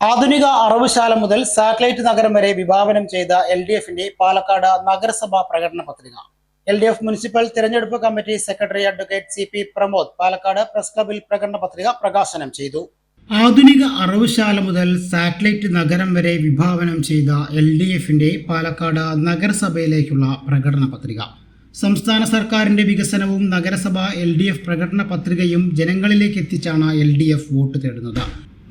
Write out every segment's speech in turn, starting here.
ആധുനിക അറവുശാല മുതൽ സാറ്റലൈറ്റ് നഗരം വരെ വിഭാവനം ചെയ്ത എൽ ഡി എഫിന്റെ പാലക്കാട് നഗരസഭാ പ്രകടന പത്രിക. എൽ ഡി എഫ് മുനിസിപ്പൽ തിരഞ്ഞെടുപ്പ് committee secretary advocate C P Pramod Palakkad press ക്ലബിൽ പ്രകടന പത്രിക പ്രകാശനം ചെയ്തു. ആധുനിക അറവുശാല മുതൽ സാറ്റലൈറ്റ് നഗരം വരെ വിഭാവനം ചെയ്ത എൽ ഡി എഫിന്റെ പാലക്കാട് നഗരസഭയിലേക്കുള്ള പ്രകടന പത്രിക. സംസ്ഥാന സർക്കാരിന്റെ വികസനവും നഗരസഭ എൽ ഡി എഫ് പ്രകടന പത്രികയും ജനങ്ങളിലേക്ക് എത്തിച്ചാണ് എൽ ഡി എഫ് വോട്ട് തേടുന്നത്.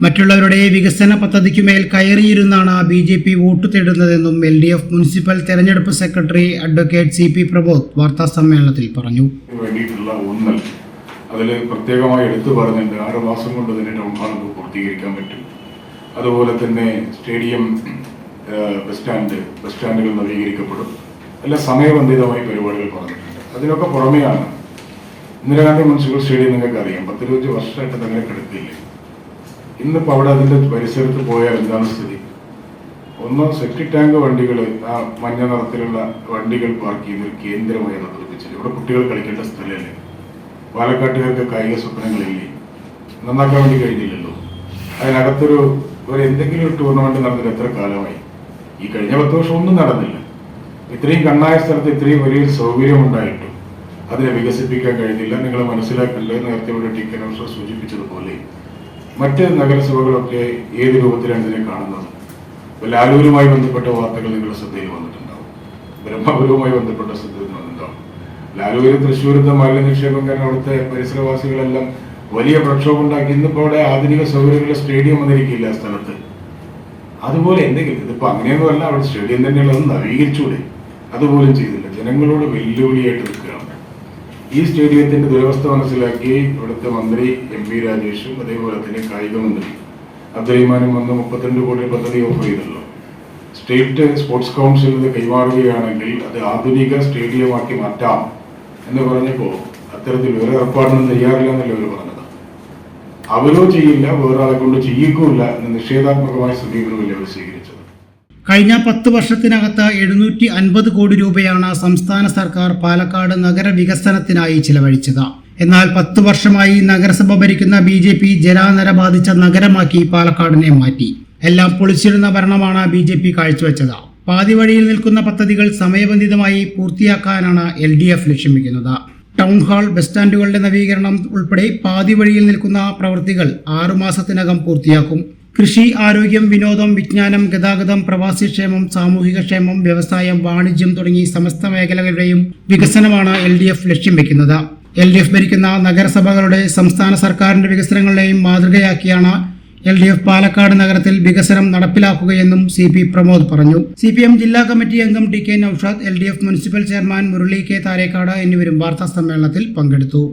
മറ്റുള്ളവരുടെ വികസന പദ്ധതിക്കുമേൽ കയറിയിരുന്നാണ് ബി ജെ പി വോട്ട് തേടുന്നതെന്നും എൽ ഡി എഫ് മുനിസിപ്പൽ തെരഞ്ഞെടുപ്പ് secretary advocate C P Prabodh വാർത്താ സമ്മേളനത്തിൽ പറഞ്ഞു അതിൽ പ്രത്യേകമായി എടുത്തു പറഞ്ഞിട്ടുണ്ട്. ആറ് മാസം കൊണ്ട് തന്നെ ടൗൺ ഹാൾ പൂർത്തീകരിക്കാൻ പറ്റും. അതുപോലെ തന്നെ സ്റ്റേഡിയം ബസ് സ്റ്റാൻഡ് ബസ് സ്റ്റാൻഡുകൾ നവീകരിക്കപ്പെടും. എല്ലാം സമയബന്ധിതമായി പരിപാടികൾ പറഞ്ഞിട്ടുണ്ട്. അതിനൊക്കെ പുറമെയാണ്. ഇന്ദിരാഗാന്ധി മുനിസിപ്പൽ സ്റ്റേഡിയം നിങ്ങൾക്ക് അറിയാം പത്തിരുപത്തി വർഷമായിട്ട് തന്നെ കിടക്കില്ല ഇന്നിപ്പോൾ അവിടെ അതിന്റെ പരിസരത്ത് പോയാൽ എന്താണ് സ്ഥിതി? ഒന്ന് സെപ്റ്റിക് ടാങ്ക് വണ്ടികൾ ആ മഞ്ഞ നിറത്തിലുള്ള വണ്ടികൾ പാർക്ക് ചെയ്ത് ഒരു കേന്ദ്രമായി നിർമ്മിച്ചത് ഇവിടെ കുട്ടികൾ കളിക്കേണ്ട സ്ഥലമല്ലേ? പാലക്കാട്ടുകാർക്ക് കായിക സ്വപ്നങ്ങളില്ലേ? നന്നാക്കാൻ വേണ്ടി കഴിഞ്ഞില്ലല്ലോ. അതിനകത്തൊരു ഒരു എന്തെങ്കിലും ഒരു ടൂർണമെന്റ് നടന്നിട്ട് എത്ര കാലമായി? ഈ കഴിഞ്ഞ പത്ത് വർഷം ഒന്നും നടന്നില്ല. ഇത്രയും കണ്ണായ സ്ഥലത്ത് ഇത്രയും വലിയൊരു സൗകര്യം ഉണ്ടായിട്ടും അതിനെ വികസിപ്പിക്കാൻ കഴിഞ്ഞില്ല. നിങ്ങൾ മനസ്സിലാക്കണ്ടേ നേരത്തെ ഇവിടെ ടി സൂചിപ്പിച്ചതുപോലെ മറ്റ് നഗരസഭകളൊക്കെ ഏത് രൂപത്തിലാണ് ഇതിനെ കാണുന്നത്? ഇപ്പൊ ലാലൂരുമായി ബന്ധപ്പെട്ട വാർത്തകൾ നിങ്ങളുടെ ശ്രദ്ധയിൽ വന്നിട്ടുണ്ടാവും. ബ്രഹ്മപുരവുമായി ബന്ധപ്പെട്ട ശ്രദ്ധയിൽ വന്നിട്ടുണ്ടാവും. ലാലൂര് തൃശ്ശൂരത്തെ മാലിന്യ നിക്ഷേപം കാരണം അവിടുത്തെ പരിസരവാസികളെല്ലാം വലിയ പ്രക്ഷോഭം ഉണ്ടാക്കി. ഇന്നിപ്പോ അവിടെ ആധുനിക സൗകര്യങ്ങളുടെ സ്റ്റേഡിയം വന്നിരിക്കില്ല ആ സ്ഥലത്ത്. അതുപോലെ എന്തെങ്കിലും ഇതിപ്പോ അങ്ങനെയൊന്നുമല്ല അവിടെ സ്റ്റേഡിയം തന്നെയുള്ളത് നവീകരിച്ചൂടെ അതുപോലും ചെയ്തില്ല. ജനങ്ങളോട് വെല്ലുവിളിയായിട്ട് നിൽക്കുകയാണ് ഈ സ്റ്റേഡിയത്തിന്റെ ദുരവസ്ഥ മനസ്സിലാക്കി ഇവിടുത്തെ മന്ത്രി എം പി രാജേഷും അതേപോലെ തന്നെ കായിക മന്ത്രി അബ്ദുറഹിമാനും വന്ന് മുപ്പത്തിരണ്ട് കോടി പദ്ധതി ഓഫർ ചെയ്തല്ലോ സ്റ്റേറ്റ് സ്പോർട്സ് കൗൺസിൽ ഇത് കൈമാറുകയാണെങ്കിൽ അത് ആധുനിക സ്റ്റേഡിയമാക്കി മാറ്റാം എന്ന് പറഞ്ഞപ്പോൾ അത്തരത്തിൽ വേറെ ഏർപ്പാടൊന്നും തയ്യാറില്ല എന്നല്ലേ അവർ പറഞ്ഞത്? അവരോ ചെയ്യില്ല വേറൊരാളെ കൊണ്ട് ചെയ്യിക്കൂല എന്ന് നിഷേധാത്മകമായ സമീപനമല്ലേ അവർ സ്വീകരിച്ചത്? കഴിഞ്ഞ പത്ത് വർഷത്തിനകത്ത് എഴുന്നൂറ്റി അൻപത് കോടി രൂപയാണ് സംസ്ഥാന സർക്കാർ പാലക്കാട് നഗര വികസനത്തിനായി ചിലവഴിച്ചത്. എന്നാൽ പത്ത് വർഷമായി നഗരസഭ ഭരിക്കുന്ന ബി ജെ പി ജലാനര ബാധിച്ച നഗരമാക്കി പാലക്കാടിനെ മാറ്റി. എല്ലാം പൊളിച്ചിരുന്ന ഭരണമാണ് ബി ജെ പി കാഴ്ചവെച്ചത്. പാതി വഴിയിൽ നിൽക്കുന്ന പദ്ധതികൾ സമയബന്ധിതമായി പൂർത്തിയാക്കാനാണ് എൽ ഡി എഫ് ലക്ഷ്യം വെക്കുന്നത് ടൗൺ ഹാൾ ബസ് സ്റ്റാൻഡുകളുടെ നവീകരണം ഉൾപ്പെടെ പാതിവഴിയിൽ നിൽക്കുന്ന പ്രവൃത്തികൾ ആറുമാസത്തിനകം പൂർത്തിയാക്കും. കൃഷി ആരോഗ്യം വിനോദം വിജ്ഞാനം ഗതാഗതം പ്രവാസിക്ഷേമം സാമൂഹിക ക്ഷേമം വ്യവസായം വാണിജ്യം തുടങ്ങി സമസ്ത മേഖലകളുടെയും വികസനമാണ് എൽ ഡി എഫ് ലക്ഷ്യം വെക്കുന്നത്. എൽ ഡി എഫ് ഭരിക്കുന്ന നഗരസഭകളുടെ സംസ്ഥാന സർക്കാരിന്റെ വികസനങ്ങളെയും മാതൃകയാക്കിയാണ് എൽ ഡി എഫ് പാലക്കാട് നഗരത്തിൽ വികസനം നടപ്പിലാക്കുകയെന്നും സി പി പ്രമോദ് പറഞ്ഞു. സി പി എം ജില്ലാ കമ്മിറ്റി അംഗം T K Noushad L D F municipal chairman Murali K Tharekkad എന്നിവരും വാർത്താ സമ്മേളനത്തിൽ പങ്കെടുത്തു.